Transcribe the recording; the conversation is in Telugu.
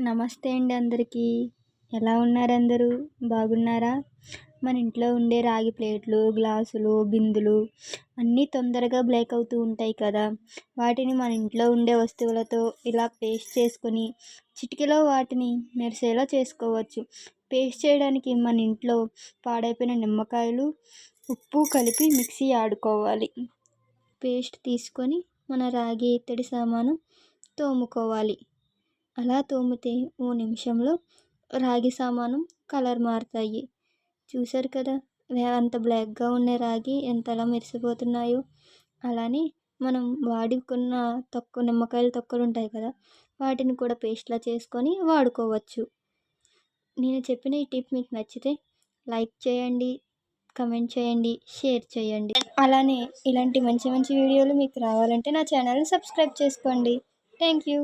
నమస్తే అండి అందరికీ. ఎలా ఉన్నారు అందరూ బాగున్నారా? మన ఇంట్లో ఉండే రాగి ప్లేట్లు గ్లాసులు బిందులు అన్నీ తొందరగా బ్లేక్ అవుతూ ఉంటాయి కదా. వాటిని మన ఇంట్లో ఉండే వస్తువులతో ఇలా పేస్ట్ చేసుకొని చిటికలో వాటిని మెరిసేలా చేసుకోవచ్చు. పేస్ట్ చేయడానికి మన ఇంట్లో పాడైపోయిన నిమ్మకాయలు ఉప్పు కలిపి మిక్సీ ఆడుకోవాలి. పేస్ట్ తీసుకొని మన రాగి ఇత్తడి సామాను తోముకోవాలి. అలా తోమితే ఓ నిమిషంలో రాగి సామాను కలర్ మారుతాయి. చూశారు కదా అంత బ్లాక్గా ఉన్న రాగి ఎంతలా మెరిసిపోతున్నాయో. అలానే మనం వాడుకున్న తక్కువ నిమ్మకాయల తొక్కలు ఉంటాయి కదా వాటిని కూడా పేస్ట్లా చేసుకొని వాడుకోవచ్చు. నేను చెప్పిన ఈ టిప్ మీకు నచ్చితే లైక్ చేయండి కమెంట్ చేయండి షేర్ చేయండి. అలానే ఇలాంటి మంచి మంచి వీడియోలు మీకు రావాలంటే నా ఛానల్ని సబ్స్క్రైబ్ చేసుకోండి. Thank you